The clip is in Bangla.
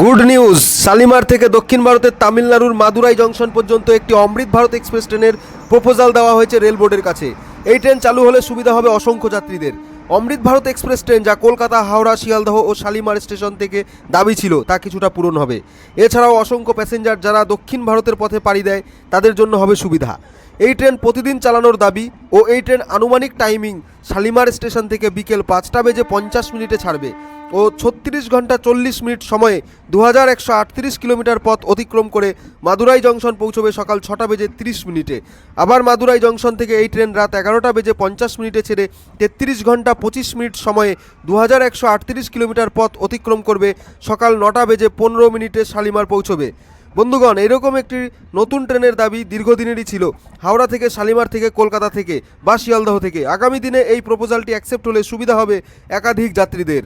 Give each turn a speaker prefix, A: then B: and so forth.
A: Good news. শালিমার থেকে দক্ষিণ ভারতের তামিলনাড়ুর মাদুরাই জংশন পর্যন্ত একটি অমৃত ভারত এক্সপ্রেস ট্রেনের প্রপোজাল দেওয়া হয়েছে রেল বোর্ডের কাছে। এই ট্রেন চালু হলে সুবিধা হবে অসংখ্য যাত্রীদের। অমৃত ভারত এক্সপ্রেস ট্রেন যা কলকাতা, হাওড়া, শিয়ালদহ ও শালিমার স্টেশন থেকে দাবি ছিল, তা কিছুটা পূরণ হবে। এছাড়াও অসংখ্য প্যাসেঞ্জার যারা দক্ষিণ ভারতের পথে পাড়ি দেয়, তাদের জন্য হবে সুবিধা। এই ট্রেন প্রতিদিন চালানোর দাবি ও এই ট্রেন আনুমানিক টাইমিং শালিমার স্টেশন থেকে বিকেল পাঁচটা বেজে পঞ্চাশ মিনিটে ছাড়বে ও ছত্রিশ ঘণ্টা চল্লিশ মিনিট সময়ে দু হাজার একশো আটত্রিশ কিলোমিটার পথ অতিক্রম করে মাদুরাই জংশন পৌঁছবে সকাল ছটা বেজে তিরিশ মিনিটে। আবার মাদুরাই জংশন থেকে এই ট্রেন রাত এগারোটা বেজে পঞ্চাশ মিনিটে ছেড়ে তেত্রিশ ঘণ্টা পঁচিশ মিনিট সময়ে দু হাজার একশো আটত্রিশ কিলোমিটার পথ অতিক্রম করবে সকাল নটা বেজে পনেরো মিনিটে শালিমার পৌঁছবে। বন্ধুগণ, এরকম একটি নতুন ট্রেনের দাবি দীর্ঘদিনেরই ছিল। হাওড়া থেকে শালিমার থেকে, কলকাতা থেকে বা শিয়ালদহ থেকে। আগামী দিনে এই প্রপোজালটি অ্যাকসেপ্ট হলে সুবিধা হবে একাধিক যাত্রীদের।